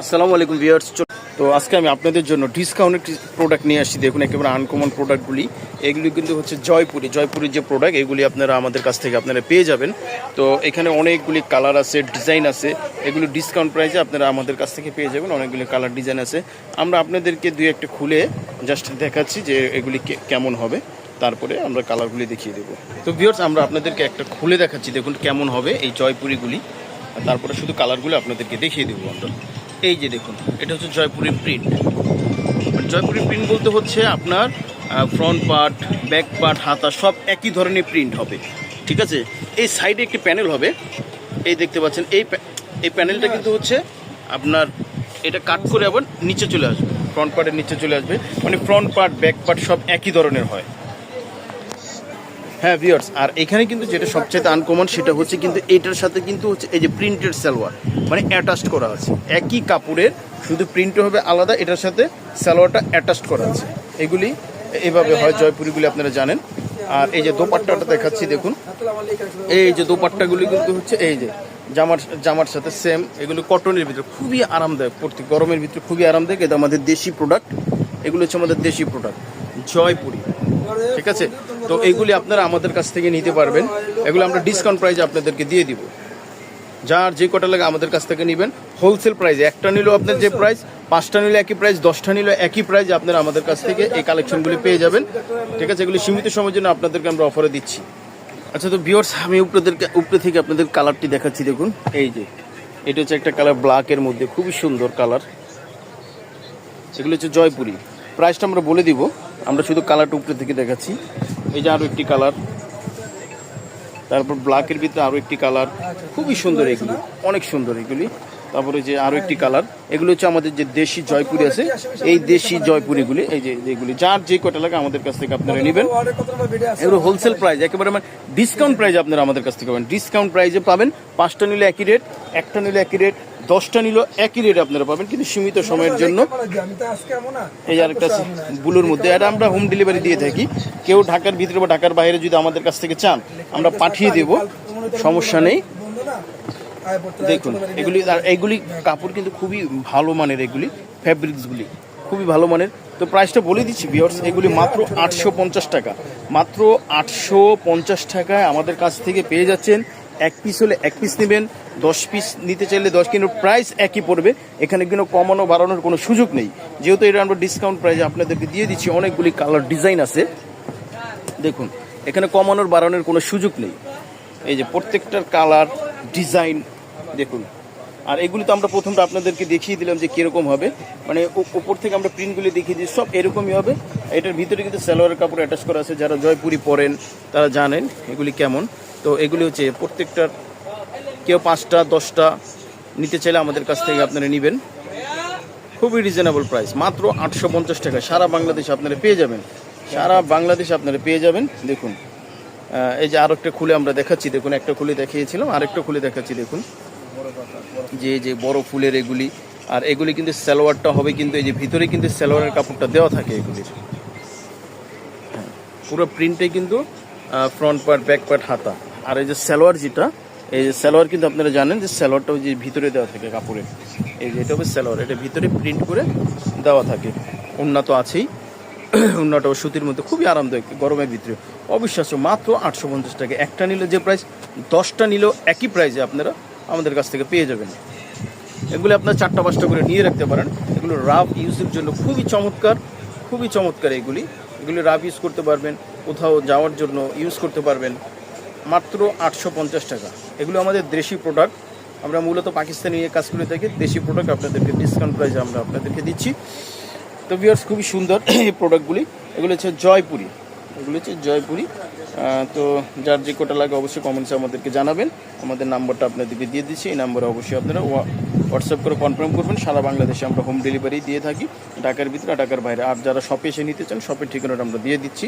আসসালামু আলাইকুম ভিউয়ার্স। তো আজকে আমি আপনাদের জন্য ডিসকাউন্ট প্রোডাক্ট নিয়ে আসছি। দেখুন, একেবারে আনকমন প্রোডাক্টগুলি এগুলি কিন্তু হচ্ছে জয়পুরি। জয়পুরির যে প্রোডাক্ট এগুলি আপনারা আমাদের কাছ থেকে আপনারা পেয়ে যাবেন। তো এখানে অনেকগুলি কালার আছে ডিজাইন আছে। এগুলো ডিসকাউন্ট প্রাইসে আপনারা আমাদের কাছ থেকে পেয়ে যাবেন। অনেকগুলি কালার ডিজাইন আছে। আমরা আপনাদেরকে দুই একটা খুলে জাস্ট দেখাচ্ছি যে এগুলি কেমন হবে। তারপরে আমরা কালারগুলি দেখিয়ে দেবো। তো ভিউয়ার্স, আমরা আপনাদেরকে একটা খুলে দেখাচ্ছি। দেখুন, কেমন হবে এই জয়পুরিগুলি তারপরে শুধু কালারগুলো আপনাদেরকে দেখিয়ে দেবো আমরা। এই যে দেখুন, এটা হচ্ছে জয়পুরি প্রিন্ট জয়পুরি প্রিন্ট বলতে হচ্ছে আপনার ফ্রন্ট পার্ট ব্যাক পার্ট হাতা, সব একই ধরনের প্রিন্ট হবে। ঠিক আছে? এই সাইডে একটি প্যানেল হবে। এই দেখতে পাচ্ছেন, এই এই প্যানেলটা কিন্তু হচ্ছে আপনার, এটা কাট করে আবার নিচে চলে আসবে। ফ্রন্ট পার্টের নিচে চলে আসবে। মানে ফ্রন্ট পার্ট ব্যাক পার্ট সব একই ধরনের হয়। হ্যাঁ ভিউয়ার্স আর এখানে কিন্তু যেটা সবচেয়ে আনকমন সেটা হচ্ছে কিন্তু এটার সাথে কিন্তু হচ্ছে এই যে প্রিন্টেড সালোয়ার মানে অ্যাটাচড করা আছে। একই কাপড়ের, শুধু প্রিন্ট হবে আলাদা, এটার সাথে সালোয়ারটা অ্যাটাচড করা আছে। এগুলি এভাবে হয়, জয়পুরিগুলি আপনারা জানেন। আর এই যে দোপাট্টাটা দেখাচ্ছি, দেখুন। এই যে দোপাট্টাগুলি কিন্তু হচ্ছে, এই যে জামার জামার সাথে সেম এগুলো কটনের ভিতরে খুবই আরামদায়ক পড়তে গরমের ভিতরে খুবই আরামদায়ক। এটা আমাদের দেশি প্রোডাক্ট এগুলো হচ্ছে আমাদের দেশি প্রোডাক্ট জয়পুরি। ঠিক আছে? তো এইগুলি আপনারা আমাদের কাছ থেকে নিতে পারবেন। এগুলো আমরা ডিসকাউন্ট প্রাইজে আপনাদেরকে দিয়ে দিব। যার যে কটা লাগে আমাদের কাছ থেকে নেবেন। হোলসেল প্রাইসে একটা নিলেও আপনার যে প্রাইস পাঁচটা নিলে একই প্রাইস দশটা নিলে একই প্রাইস আপনারা আমাদের কাছ থেকে এই কালেকশনগুলি পেয়ে যাবেন। ঠিক আছে? এগুলি সীমিত সময়ের জন্য আপনাদেরকে আমরা অফারে দিচ্ছি। আচ্ছা তো ভিওর্স আমি উপরেদেরকে উপরে থেকে আপনাদের কালারটি দেখাচ্ছি, দেখুন। এই যে, এটা হচ্ছে একটা কালার ব্ল্যাকের মধ্যে, খুবই সুন্দর কালার সেগুলো হচ্ছে জয়পুরি। প্রাইসটা আমরা বলে দিব। আমরা শুধু কালারটা উপরে থেকে দেখাচ্ছি। এই যে আরও একটি কালার তারপর ব্ল্যাকের ভিতরে আরও একটি কালার খুবই সুন্দর এগুলি। অনেক সুন্দর এগুলি। তারপরে যে আরও একটি কালার এগুলো হচ্ছে আমাদের যে দেশি জয়পুরি আছে। এই দেশি জয়পুরিগুলি এই যে যেগুলি যার যে কটা লাগে আমাদের কাছ থেকে আপনারা নেবেন। এগুলো হোলসেল প্রাইস একেবারে মানে ডিসকাউন্ট প্রাইস আপনারা আমাদের কাছ থেকে পাবেন। ডিসকাউন্ট প্রাইসে পাবেন পাঁচটা নিলে একই রেট একটা নিলে একই রেট দশটা নিলে একই রেট আপনারা পাবেন কিন্তু সীমিত সময়ের জন্য। এই আরেকটা আছে বুলুর মধ্যে এটা আমরা হোম ডেলিভারি দিয়ে থাকি। কেউ ঢাকার ভিতরে বা ঢাকার বাইরে যদি আমাদের কাছ থেকে চান আমরা পাঠিয়ে দেব সমস্যা নেই। দেখুন, এগুলি আর এইগুলি কাপড় কিন্তু খুবই ভালো মানের এগুলি ফ্যাব্রিক্সগুলি খুবই ভালো মানের। তো প্রাইসটা বলে দিচ্ছি বিয়ার্স এগুলি মাত্র আটশো পঞ্চাশ টাকা। মাত্র আটশো পঞ্চাশ টাকায় আমাদের কাছ থেকে পেয়ে যাচ্ছেন, এক পিস হলে এক পিস নেবেন, দশ পিস নিতে চাইলে দশ, কিন্তু প্রাইস একই পড়বে। এখানে কিন্তু কমানো, বাড়ানোর কোনো সুযোগ নেই। যেহেতু এটা আমরা ডিসকাউন্ট প্রাইসে আপনাদেরকে দিয়ে দিচ্ছি, অনেকগুলি কালার ডিজাইন আছে। দেখুন, এখানে কমানোর, বাড়ানোর কোনো সুযোগ নেই। এই যে প্রত্যেকটার কালার ডিজাইন দেখুন। আর এগুলি তো আমরা প্রথমটা আপনাদেরকে দেখিয়ে দিলাম যে কীরকম হবে। মানে ও- উপর থেকে আমরা প্রিন্টগুলি দেখিয়ে দিই, সব এরকমই হবে। এটার ভিতরে কিন্তু সালোয়ারের কাপড় অ্যাটাচ করা আছে। যারা জয়পুরি পরেন, তারা জানেন এগুলি কেমন। তো এগুলি হচ্ছে প্রত্যেকটার কেউ পাঁচটা, দশটা নিতে চাইলে আমাদের কাছ থেকে আপনারা নেবেন। খুবই রিজনেবল প্রাইস মাত্র আটশো পঞ্চাশ টাকা সারা বাংলাদেশে আপনারা পেয়ে যাবেন। সারা বাংলাদেশে আপনারা পেয়ে যাবেন। দেখুন এই যে আরও একটা খুলে আমরা দেখাচ্ছি দেখুন একটা খুলে দেখিয়েছিলাম আরেকটা খুলে দেখাচ্ছি দেখুন। যে যে বড় ফুলের এগুলি। আর এগুলি কিন্তু সালোয়ারটা হবে কিন্তু এই যে ভিতরে কিন্তু সালোয়ারের কাপড়টা দেওয়া থাকে এগুলির। হ্যাঁ, পুরো প্রিন্টে কিন্তু ফ্রন্ট পার্ট ব্যাক পার্ট হাতা। আর এই যে সালোয়ার যেটা এই যে সালোয়ার কিন্তু আপনারা জানেন যে সালোয়ারটা ওই যে ভিতরে দেওয়া থাকে কাপড়ের এই যে এটা হবে সালোয়ার এটা ভিতরে প্রিন্ট করে দেওয়া থাকে। উন্নত আছেই। উন্নতও সুতির মধ্যে খুবই আরামদায়ক, গরমের ভিতরে। অবিশ্বাস্য, মাত্র আটশো পঞ্চাশ টাকা। একটা নিলে যে প্রাইস দশটা নিলেও একই প্রাইসে আপনারা আমাদের কাছ থেকে পেয়ে যাবেন। এগুলো আপনার চারটা পাঁচটা করে নিয়ে রাখতে পারেন। এগুলো রাফ ইউজের জন্য খুবই চমৎকার খুবই চমৎকার এগুলি। এগুলি রাফ ইউজ করতে পারবেন, কোথাও যাওয়ার জন্য ইউজ করতে পারবেন। মাত্র আটশো পঞ্চাশ টাকা। এগুলো আমাদের দেশি প্রোডাক্ট আমরা মূলত পাকিস্তানি কাজ করে থাকি, দেশি প্রোডাক্ট আপনাদেরকে ডিসকাউন্ট প্রাইসে আমরা আপনাদেরকে দিচ্ছি। তো ভিউয়ার্স খুবই সুন্দর এই প্রোডাক্টগুলি এগুলো হচ্ছে জয়পুরি। এগুলো হচ্ছে জয়পুরি। তো যার যে কোটা লাগে অবশ্যই কমেন্টসে আমাদেরকে জানাবেন। আমাদের নাম্বারটা আপনাদেরকে দিয়ে দিচ্ছি। এই নাম্বারে অবশ্যই আপনারা হোয়াটসঅ্যাপ করে কনফার্ম করবেন। সারা বাংলাদেশে আমরা হোম ডেলিভারি দিয়ে থাকি। ঢাকার ভিতরে, ঢাকার বাইরে। আর যারা শপে এসে নিতে চান শপের ঠিকানাটা আমরা দিয়ে দিচ্ছি।